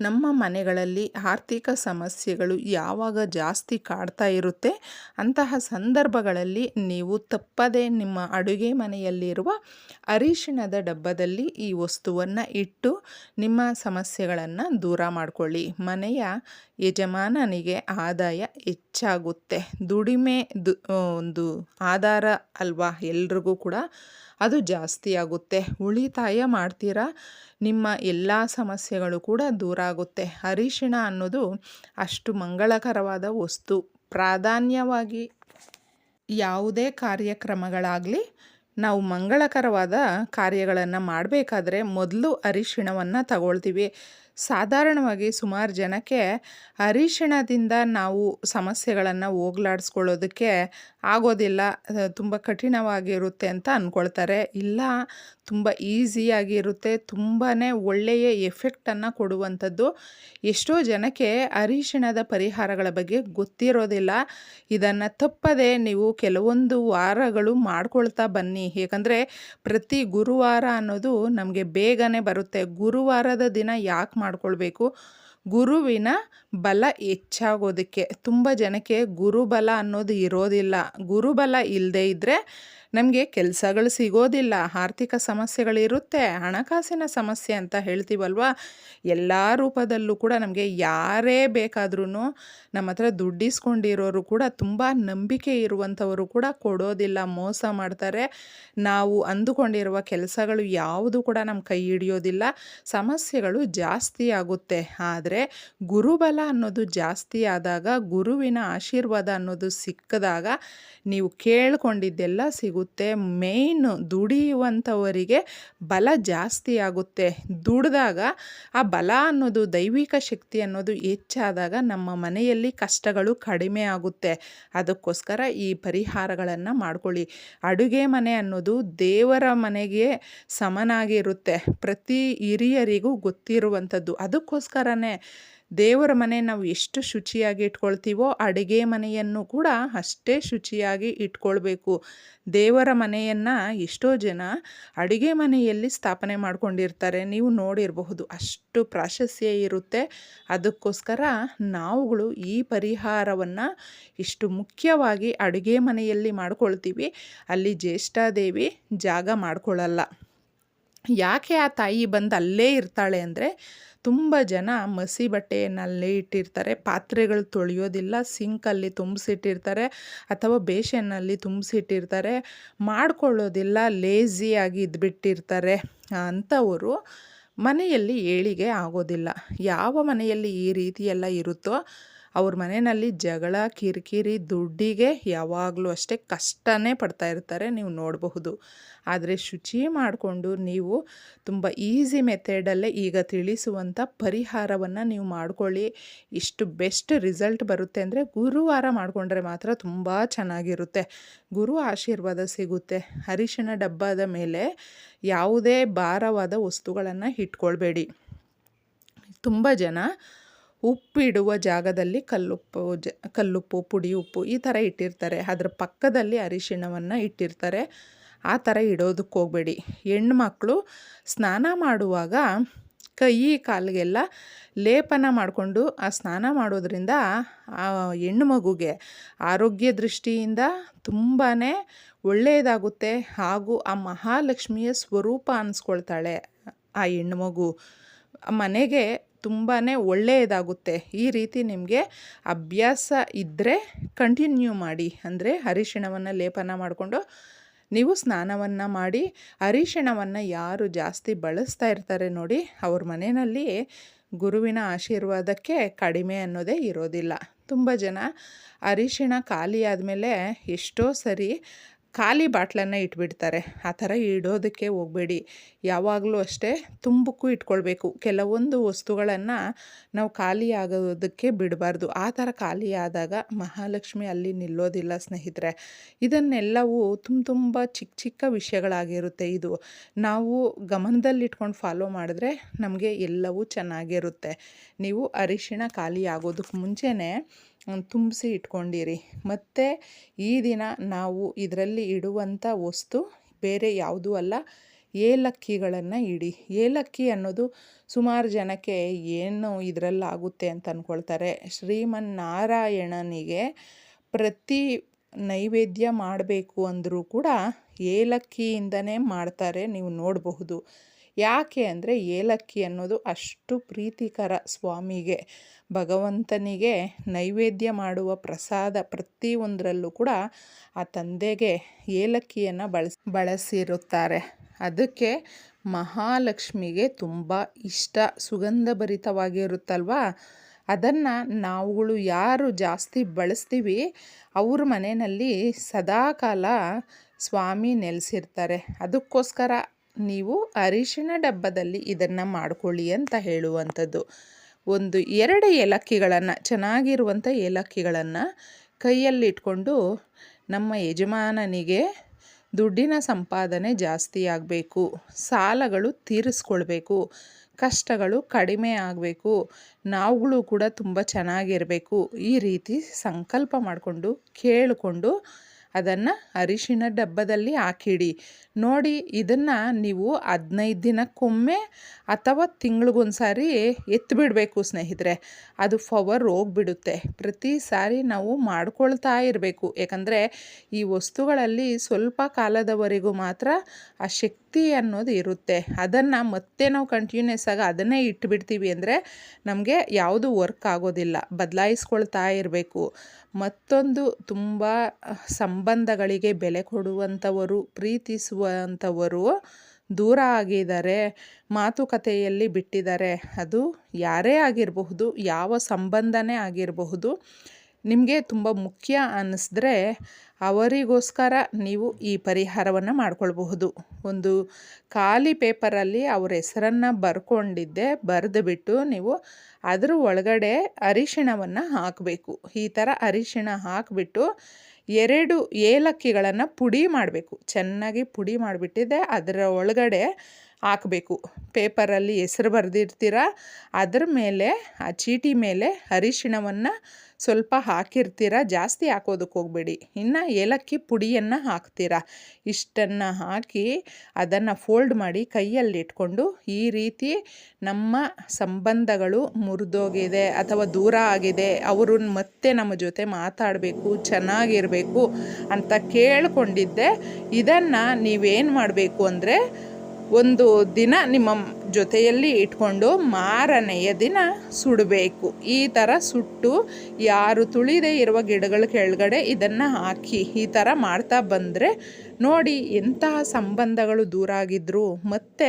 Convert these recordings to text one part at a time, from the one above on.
ನಮ್ಮ ಮನೆಗಳಲ್ಲಿ ಆರ್ಥಿಕ ಸಮಸ್ಯೆಗಳು ಯಾವಾಗ ಜಾಸ್ತಿ ಕಾಡ್ತಾ ಇರುತ್ತೆ, ಅಂತಹ ಸಂದರ್ಭಗಳಲ್ಲಿ ನೀವು ತಪ್ಪದೇ ನಿಮ್ಮ ಅಡುಗೆ ಮನೆಯಲ್ಲಿರುವ ಅರಿಶಿಣದ ಡಬ್ಬದಲ್ಲಿ ಈ ವಸ್ತುವನ್ನು ಇಟ್ಟು ನಿಮ್ಮ ಸಮಸ್ಯೆಗಳನ್ನು ದೂರ ಮಾಡಿಕೊಳ್ಳಿ. ಮನೆಯ ಯಜಮಾನನಿಗೆ ಆದಾಯ ಹೆಚ್ಚಾಗುತ್ತೆ. ದುಡಿಮೆ ಒಂದು ಆಧಾರ ಅಲ್ವಾ ಎಲ್ರಿಗೂ ಕೂಡ ಅದು ಜಾಸ್ತಿ ಆಗುತ್ತೆ. ಉಳಿತಾಯ ಮಾಡ್ತೀರಾ? ನಿಮ್ಮ ಎಲ್ಲ ಸಮಸ್ಯೆಗಳು ಕೂಡ ದೂರ ಆಗುತ್ತೆ. ಅರಿಶಿಣ ಅನ್ನೋದು ಅಷ್ಟು ಮಂಗಳಕರವಾದ ವಸ್ತು. ಪ್ರಾಧಾನ್ಯವಾಗಿ ಯಾವುದೇ ಕಾರ್ಯಕ್ರಮಗಳಾಗಲಿ ನಾವು ಮಂಗಳಕರವಾದ ಕಾರ್ಯಗಳನ್ನು ಮಾಡಬೇಕಾದ್ರೆ ಮೊದಲು ಅರಿಶಿಣವನ್ನು ತಗೊಳ್ತೀವಿ. ಸಾಧಾರಣವಾಗಿ ಸುಮಾರು ಜನಕ್ಕೆ ಅರಿಶಿಣದಿಂದ ನಾವು ಸಮಸ್ಯೆಗಳನ್ನು ಹೋಗ್ಲಾಡಿಸ್ಕೊಳ್ಳೋದಕ್ಕೆ ಆಗೋದಿಲ್ಲ ತುಂಬ ಕಠಿಣವಾಗಿರುತ್ತೆ ಅಂತ ಅಂದ್ಕೊಳ್ತಾರೆ ಇಲ್ಲ, ತುಂಬ ಈಸಿಯಾಗಿರುತ್ತೆ ತುಂಬಾ ಒಳ್ಳೆಯ ಎಫೆಕ್ಟನ್ನು ಕೊಡುವಂಥದ್ದು. ಎಷ್ಟೋ ಜನಕ್ಕೆ ಅರಿಶಿಣದ ಪರಿಹಾರಗಳ ಬಗ್ಗೆ ಗೊತ್ತಿರೋದಿಲ್ಲ. ಇದನ್ನು ತಪ್ಪದೆ ನೀವು ಕೆಲವೊಂದು ವಾರಗಳು ಮಾಡ್ಕೊಳ್ತಾ ಬನ್ನಿ. ಏಕೆಂದರೆ ಪ್ರತಿ ಗುರುವಾರ ಅನ್ನೋದು ನಮಗೆ ಬೇಗನೆ ಬರುತ್ತೆ. ಗುರುವಾರದ ದಿನ ಯಾಕೆ ಮಾಡ್ಕೊಳ್ಬೇಕು. ಗುರುವಿನ ಬಲ ಹೆಚ್ಚಾಗೋದಕ್ಕೆ ತುಂಬ ಜನಕ್ಕೆ ಗುರುಬಲ ಅನ್ನೋದು ಇರೋದಿಲ್ಲ. ಗುರುಬಲ ಇಲ್ಲದೇ ಇದ್ದರೆ ನಮಗೆ ಕೆಲಸಗಳು ಸಿಗೋದಿಲ್ಲ, ಆರ್ಥಿಕ ಸಮಸ್ಯೆಗಳಿರುತ್ತೆ, ಹಣಕಾಸಿನ ಸಮಸ್ಯೆ ಅಂತ ಹೇಳ್ತೀವಲ್ವಾ? ಎಲ್ಲ ರೂಪದಲ್ಲೂ ಕೂಡ ನಮಗೆ ಯಾರೇ ಬೇಕಾದ್ರೂ ನಮ್ಮ ಹತ್ರ ದುಡ್ಡಿಸ್ಕೊಂಡಿರೋರು ಕೂಡ ತುಂಬ ನಂಬಿಕೆ ಇರುವಂಥವರು ಕೂಡ ಕೊಡೋದಿಲ್ಲ, ಮೋಸ ಮಾಡ್ತಾರೆ. ನಾವು ಅಂದುಕೊಂಡಿರುವ ಕೆಲಸಗಳು ಯಾವುದು ಕೂಡ ನಮ್ಮ ಕೈ ಹಿಡಿಯೋದಿಲ್ಲ, ಸಮಸ್ಯೆಗಳು ಜಾಸ್ತಿ ಆಗುತ್ತೆ. ಆದರೆ ಗುರುಬಲ ಅನ್ನೋದು ಜಾಸ್ತಿ ಆದಾಗ, ಗುರುವಿನ ಆಶೀರ್ವಾದ ಅನ್ನೋದು ಸಿಕ್ಕಿದಾಗ, ನೀವು ಕೇಳ್ಕೊಂಡಿದ್ದೆಲ್ಲ ಸಿಗುತ್ತೆ. ಮೇಯ್ನು ದುಡಿಯುವಂಥವರಿಗೆ ಬಲ ಜಾಸ್ತಿ ಆಗುತ್ತೆ. ದುಡಿದಾಗ ಆ ಬಲ ಅನ್ನೋದು, ದೈವಿಕ ಶಕ್ತಿ ಅನ್ನೋದು ಹೆಚ್ಚಾದಾಗ ನಮ್ಮ ಮನೆಯಲ್ಲಿ ಕಷ್ಟಗಳು ಕಡಿಮೆ ಆಗುತ್ತೆ. ಅದಕ್ಕೋಸ್ಕರ ಈ ಪರಿಹಾರಗಳನ್ನು ಮಾಡ್ಕೊಳ್ಳಿ. ಅಡುಗೆ ಮನೆ ಅನ್ನೋದು ದೇವರ ಮನೆಗೆ ಸಮನಾಗಿರುತ್ತೆ. ಪ್ರತಿ ಹಿರಿಯರಿಗೂ ಗೊತ್ತಿರುವಂಥದ್ದು. ಅದಕ್ಕೋಸ್ಕರನೇ ದೇವರ ಮನೆ ನಾವು ಎಷ್ಟು ಶುಚಿಯಾಗಿ ಇಟ್ಕೊಳ್ತೀವೋ ಅಡುಗೆ ಮನೆಯನ್ನು ಕೂಡ ಅಷ್ಟೇ ಶುಚಿಯಾಗಿ ಇಟ್ಕೊಳ್ಬೇಕು. ದೇವರ ಮನೆಯನ್ನು ಎಷ್ಟೋ ಜನ ಅಡುಗೆ ಮನೆಯಲ್ಲಿ ಸ್ಥಾಪನೆ ಮಾಡ್ಕೊಂಡಿರ್ತಾರೆ. ನೀವು ನೋಡಿರಬಹುದು ಅಷ್ಟು ಪ್ರಾಶಸ್ತ್ಯ ಇರುತ್ತೆ. ಅದಕ್ಕೋಸ್ಕರ ನಾವುಗಳು ಈ ಪರಿಹಾರವನ್ನು ಇಷ್ಟು ಮುಖ್ಯವಾಗಿ ಅಡುಗೆ ಮನೆಯಲ್ಲಿ ಮಾಡ್ಕೊಳ್ತೀವಿ. ಅಲ್ಲಿ ಜ್ಯೇಷ್ಠಾದೇವಿ ಜಾಗ ಮಾಡ್ಕೊಳ್ಳಲ್ಲ. ಯಾಕೆ ಆ ತಾಯಿ ಬಂದು ಅಲ್ಲೇ ಇರ್ತಾಳೆ ಅಂದರೆ ತುಂಬ ಜನ ಮಸಿ ಬಟ್ಟೆಯನ್ನಲ್ಲಿ ಇಟ್ಟಿರ್ತಾರೆ. ಪಾತ್ರೆಗಳು ತೊಳೆಯೋದಿಲ್ಲ, ಸಿಂಕಲ್ಲಿ ತುಂಬಿಸಿಟ್ಟಿರ್ತಾರೆ ಅಥವಾ ಬೇಷನ್ನಲ್ಲಿ ತುಂಬಿಸಿಟ್ಟಿರ್ತಾರೆ. ಮಾಡ್ಕೊಳ್ಳೋದಿಲ್ಲ ಲೇಝಿಯಾಗಿ ಇದ್ಬಿಟ್ಟಿರ್ತಾರೆ ಅಂಥವರು ಮನೆಯಲ್ಲಿ ಏಳಿಗೆ ಆಗೋದಿಲ್ಲ. ಯಾವ ಮನೆಯಲ್ಲಿ ಈ ರೀತಿ ಎಲ್ಲ ಇರುತ್ತೋ ಅವ್ರ ಮನೆಯಲ್ಲಿ ಜಗಳ, ಕಿರಿಕಿರಿ, ದುಡ್ಡಿಗೆ ಯಾವಾಗಲೂ ಅಷ್ಟೇ ಕಷ್ಟನೇ ಪಡ್ತಾ ಇರ್ತಾರೆ, ನೀವು ನೋಡಬಹುದು. ಆದರೆ ಶುಚಿ ಮಾಡಿಕೊಂಡು ನೀವು ತುಂಬ ಈಸಿ ಮೆಥಡಲ್ಲೇ ಈಗ ತಿಳಿಸುವಂಥ ಪರಿಹಾರವನ್ನು ನೀವು ಮಾಡ್ಕೊಳ್ಳಿ. ಇಷ್ಟು ಬೆಸ್ಟ್ ರಿಸಲ್ಟ್ ಬರುತ್ತೆ ಅಂದರೆ ಗುರುವಾರ ಮಾಡಿಕೊಂಡ್ರೆ ಮಾತ್ರ ತುಂಬ ಚೆನ್ನಾಗಿರುತ್ತೆ. ಗುರು ಆಶೀರ್ವಾದ ಸಿಗುತ್ತೆ. ಅರಿಶಿಣ ಡಬ್ಬದ ಮೇಲೆ ಯಾವುದೇ ಭಾರವಾದ ವಸ್ತುಗಳನ್ನು ಇಟ್ಕೊಳ್ಬೇಡಿ. ತುಂಬ ಜನ ಉಪ್ಪಿಡುವ ಜಾಗದಲ್ಲಿ ಕಲ್ಲುಪ್ಪು ಜ, ಕಲ್ಲುಪ್ಪು ಪುಡಿ ಉಪ್ಪು ಈ ಥರ ಇಟ್ಟಿರ್ತಾರೆ. ಅದರ ಪಕ್ಕದಲ್ಲಿ ಅರಿಶಿಣವನ್ನು ಇಟ್ಟಿರ್ತಾರೆ. ಆ ಥರ ಇಡೋದಕ್ಕೆ ಹೋಗಬೇಡಿ. ಹೆಣ್ಮಕ್ಳು ಸ್ನಾನ ಮಾಡುವಾಗ ಕೈ, ಕಾಲಿಗೆಲ್ಲ ಲೇಪನ ಮಾಡಿಕೊಂಡು ಆ ಸ್ನಾನ ಮಾಡೋದ್ರಿಂದ ಆ ಹೆಣ್ಣು ಮಗುಗೆ ಆರೋಗ್ಯ ದೃಷ್ಟಿಯಿಂದ ತುಂಬಾ ಒಳ್ಳೆಯದಾಗುತ್ತೆ. ಹಾಗೂ ಆ ಮಹಾಲಕ್ಷ್ಮಿಯ ಸ್ವರೂಪ ಅನ್ನಿಸ್ಕೊಳ್ತಾಳೆ ಆ ಹೆಣ್ಣು ಮಗು ಮನೆಗೆ ತುಂಬಾ ಒಳ್ಳೆಯದಾಗುತ್ತೆ. ಈ ರೀತಿ ನಿಮಗೆ ಅಭ್ಯಾಸ ಇದ್ದರೆ ಕಂಟಿನ್ಯೂ ಮಾಡಿ. ಅಂದರೆ ಅರಿಶಿಣವನ್ನು ಲೇಪನ ಮಾಡಿಕೊಂಡು ನೀವು ಸ್ನಾನವನ್ನು ಮಾಡಿ, ಅರಿಶಿಣವನ್ನು ಯಾರು ಜಾಸ್ತಿ ಬಳಸ್ತಾ ಇರ್ತಾರೆ ನೋಡಿ, ಅವ್ರ ಮನೆಯಲ್ಲಿ ಗುರುವಿನ ಆಶೀರ್ವಾದಕ್ಕೆ ಕಡಿಮೆ ಅನ್ನೋದೇ ಇರೋದಿಲ್ಲ. ತುಂಬ ಜನ ಅರಿಶಿಣ ಖಾಲಿ ಆದಮೇಲೆ ಎಷ್ಟೋ ಸರಿ ಖಾಲಿ ಬಾಟ್ಲನ್ನು ಇಟ್ಬಿಡ್ತಾರೆ. ಆ ಥರ ಇಡೋದಕ್ಕೆ ಹೋಗಬೇಡಿ. ಯಾವಾಗಲೂ ಅಷ್ಟೇ ತುಂಬಕ್ಕೂ ಇಟ್ಕೊಳ್ಬೇಕು. ಕೆಲವೊಂದು ವಸ್ತುಗಳನ್ನು ನಾವು ಖಾಲಿ ಆಗೋದಕ್ಕೆ ಬಿಡಬಾರ್ದು. ಆ ಥರ ಖಾಲಿ ಆದಾಗ ಮಹಾಲಕ್ಷ್ಮಿ ಅಲ್ಲಿ ನಿಲ್ಲೋದಿಲ್ಲ ಸ್ನೇಹಿತರೆ. ಇದನ್ನೆಲ್ಲವೂ ತುಂಬ ತುಂಬ ಚಿಕ್ಕ ಚಿಕ್ಕ ವಿಷಯಗಳಾಗಿರುತ್ತೆ ಇದು. ನಾವು ಗಮನದಲ್ಲಿಟ್ಕೊಂಡು ಫಾಲೋ ಮಾಡಿದ್ರೆ ನಮಗೆ ಎಲ್ಲವೂ ಚೆನ್ನಾಗಿರುತ್ತೆ. ನೀವು ಅರಿಶಿಣ ಖಾಲಿ ಆಗೋದಕ್ಕೆ ಮುಂಚೆನೇ ತುಂಬಿಸಿ ಇಟ್ಕೊಂಡಿರಿ. ಮತ್ತು ಈ ದಿನ ನಾವು ಇದರಲ್ಲಿ ಇಡುವಂಥ ವಸ್ತು ಬೇರೆ ಯಾವುದೂ ಅಲ್ಲ, ಏಲಕ್ಕಿಗಳನ್ನು ಇಡಿ. ಏಲಕ್ಕಿ ಅನ್ನೋದು ಸುಮಾರು ಜನಕ್ಕೆ ಏನು ಇದರಲ್ಲಾಗುತ್ತೆ ಅಂತ ಅಂದ್ಕೊಳ್ತಾರೆ ಶ್ರೀಮನ್ನಾರಾಯಣನಿಗೆ ಪ್ರತಿ ನೈವೇದ್ಯ ಮಾಡಬೇಕು ಅಂದರೂ ಕೂಡ ಏಲಕ್ಕಿಯಿಂದನೇ ಮಾಡ್ತಾರೆ, ನೀವು ನೋಡಬಹುದು. ಯಾಕೆ ಅಂದರೆ ಏಲಕ್ಕಿ ಅನ್ನೋದು ಅಷ್ಟು ಪ್ರೀತಿಕರ ಸ್ವಾಮಿಗೆ. ಭಗವಂತನಿಗೆ ನೈವೇದ್ಯ ಮಾಡುವ ಪ್ರಸಾದ ಪ್ರತಿಯೊಂದರಲ್ಲೂ ಕೂಡ ಆ ತಂದೆಗೆ ಏಲಕ್ಕಿಯನ್ನು ಬಳಸಿ, ಬಳಸಿರುತ್ತಾರೆ. ಅದಕ್ಕೆ ಮಹಾಲಕ್ಷ್ಮಿಗೆ ತುಂಬ ಇಷ್ಟ ಸುಗಂಧಭರಿತವಾಗಿರುತ್ತಲ್ವ? ಅದನ್ನು ನಾವುಗಳು ಯಾರು ಜಾಸ್ತಿ ಬಳಸ್ತೀವಿ, ಅವ್ರ ಮನೆಯಲ್ಲಿ ಸದಾಕಾಲ ಸ್ವಾಮಿ ನೆಲೆಸಿರ್ತಾರೆ. ಅದಕ್ಕೋಸ್ಕರ ನೀವು ಅರಿಶಿನ ಡಬ್ಬದಲ್ಲಿ ಇದನ್ನು ಮಾಡಿಕೊಳ್ಳಿ ಅಂತ ಹೇಳುವಂಥದ್ದು. ಒಂದು ಎರಡು ಏಲಕ್ಕಿಗಳನ್ನು, ಚೆನ್ನಾಗಿರುವಂಥ ಏಲಕ್ಕಿಗಳನ್ನು ಕೈಯಲ್ಲಿಟ್ಕೊಂಡು ನಮ್ಮ ಯಜಮಾನನಿಗೆ ದುಡ್ಡಿನ ಸಂಪಾದನೆ ಜಾಸ್ತಿ ಆಗಬೇಕು, ಸಾಲಗಳು ತೀರಿಸ್ಕೊಳ್ಬೇಕು, ಕಷ್ಟಗಳು ಕಡಿಮೆ ಆಗಬೇಕು, ನಾವುಗಳು ಕೂಡ ತುಂಬ ಚೆನ್ನಾಗಿರಬೇಕು ಈ ರೀತಿ ಸಂಕಲ್ಪ ಮಾಡಿಕೊಂಡು ಕೇಳಿಕೊಂಡು ಅದನ್ನು ಅರಿಶಿನ ಡಬ್ಬದಲ್ಲಿ ಹಾಕಿಡಿ. ನೋಡಿ, ಇದನ್ನು ನೀವು ಹದಿನೈದು ದಿನಕ್ಕೊಮ್ಮೆ ಅಥವಾ ತಿಂಗಳಿಗೊಂದು ಸಾರಿ ಎತ್ತಿಬಿಡಬೇಕು ಸ್ನೇಹಿತರೆ. ಅದು ಫವರ್ ಹೋಗ್ಬಿಡುತ್ತೆ. ಪ್ರತಿ ಸಾರಿ ನಾವು ಮಾಡ್ಕೊಳ್ತಾ ಇರಬೇಕು. ಯಾಕಂದರೆ ಈ ವಸ್ತುಗಳಲ್ಲಿ ಸ್ವಲ್ಪ ಕಾಲದವರೆಗೂ ಮಾತ್ರ ಆ ಶಕ್ತಿ ಅನ್ನೋದು ಇರುತ್ತೆ. ಅದನ್ನು ಮತ್ತೆ ನಾವು ಕಂಟಿನ್ಯೂಸ್ ಆಗಿ ಅದನ್ನೇ ಇಟ್ಬಿಡ್ತೀವಿ ಅಂದರೆ ನಮಗೆ ಯಾವುದು ವರ್ಕ್ ಆಗೋದಿಲ್ಲ. ಬದಲಾಯಿಸ್ಕೊಳ್ತಾ ಇರಬೇಕು. ಮತ್ತೊಂದು ತುಂಬ ಸಂಬಂಧಗಳಿಗೆ ಬೆಲೆ ಕೊಡುವಂಥವರು ಪ್ರೀತಿಸುವಂಥವರು ದೂರ ಆಗಿದ್ದಾರೆ, ಮಾತುಕತೆಯಲ್ಲಿ ಬಿಟ್ಟಿದ್ದಾರೆ. ಅದು ಯಾರೇ ಆಗಿರಬಹುದು, ಯಾವ ಸಂಬಂಧನೇ ಆಗಿರಬಹುದು, ನಿಮಗೆ ತುಂಬ ಮುಖ್ಯ ಅನ್ನಿಸಿದ್ರೆ ಅವರಿಗೋಸ್ಕರ ನೀವು ಈ ಪರಿಹಾರವನ್ನು ಮಾಡಿಕೊಳ್ಬಹುದು. ಒಂದು ಖಾಲಿ ಪೇಪರಲ್ಲಿ ಅವ್ರ ಹೆಸರನ್ನು ಬರ್ಕೊಂಡಿದ್ದೆ, ಬರೆದುಬಿಟ್ಟು ನೀವು ಅದರ ಒಳಗಡೆ ಅರಿಶಿಣವನ್ನು ಹಾಕಬೇಕು. ಈ ಥರ ಅರಿಶಿಣ ಹಾಕಿಬಿಟ್ಟು ಎರಡು ಏಲಕ್ಕಿಗಳನ್ನು ಪುಡಿ ಮಾಡಬೇಕು. ಚೆನ್ನಾಗಿ ಪುಡಿ ಮಾಡಿಬಿಟ್ಟಿದ್ದೆ ಅದರ ಒಳಗಡೆ ಹಾಕಬೇಕು. ಪೇಪರಲ್ಲಿ ಹೆಸರು ಬರೆದಿರ್ತೀರ? ಅದ್ರ ಮೇಲೆ, ಆ ಚೀಟಿ ಮೇಲೆ ಅರಿಶಿಣವನ್ನು ಸ್ವಲ್ಪ ಹಾಕಿರ್ತೀರ? ಜಾಸ್ತಿ ಹಾಕೋದಕ್ಕೆ ಹೋಗಬೇಡಿ. ಇನ್ನು ಏಲಕ್ಕಿ ಪುಡಿಯನ್ನು ಹಾಕ್ತೀರ? ಇಷ್ಟನ್ನು ಹಾಕಿ ಅದನ್ನು ಫೋಲ್ಡ್ ಮಾಡಿ ಕೈಯಲ್ಲಿ ಇಟ್ಕೊಂಡು ಈ ರೀತಿ ನಮ್ಮ ಸಂಬಂಧಗಳು ಮುರಿದೋಗಿದೆ ಅಥವಾ ದೂರ ಆಗಿದೆ, ಅವರು ಮತ್ತೆ ನಮ್ಮ ಜೊತೆ ಮಾತಾಡಬೇಕು, ಚೆನ್ನಾಗಿರಬೇಕು ಅಂತ ಕೇಳಿಕೊಂಡಿದ್ದೆ. ಇದನ್ನು ನೀವೇನು ಮಾಡಬೇಕು ಅಂದರೆ ಒಂದು ದಿನ ನಿಮ್ಮ ಜೊತೆಯಲ್ಲಿ ಇಟ್ಕೊಂಡು ಮಾರನೆಯ ದಿನ ಸುಡಬೇಕು. ಈ ಥರ ಸುಟ್ಟು ಯಾರು ತುಳಿದೇ ಇರುವ ಗಿಡಗಳ ಕೆಳಗಡೆ ಇದನ್ನು ಹಾಕಿ ಈ ಥರ ಮಾಡ್ತಾ ಬಂದರೆ ನೋಡಿ ಎಂತಹ ಸಂಬಂಧಗಳು ದೂರ ಆಗಿದ್ರು ಮತ್ತೆ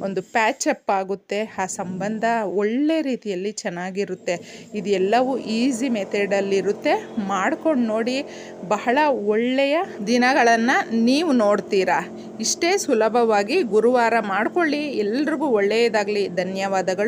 ಒಂದು ಪ್ಯಾಚಪ್ ಆಗುತ್ತೆ. ಆ ಸಂಬಂಧ ಒಳ್ಳೆ ರೀತಿಯಲ್ಲಿ ಚೆನ್ನಾಗಿರುತ್ತೆ. ಇದೆಲ್ಲವೂ ಈಸಿ ಮೆಥಡಲ್ಲಿರುತ್ತೆ ಮಾಡ್ಕೊಂಡು ನೋಡಿ ಬಹಳ ಒಳ್ಳೆಯ ದಿನಗಳನ್ನು ನೀವು ನೋಡ್ತೀರಾ. ಇಷ್ಟೇ ಸುಲಭವಾಗಿ ಗುರುವಾರ ಮಾಡಿಕೊಳ್ಳಿ. ಎಲ್ರಿಗೂ ಒಳ್ಳೆಯದಾಗಲಿ. ಧನ್ಯವಾದಗಳು.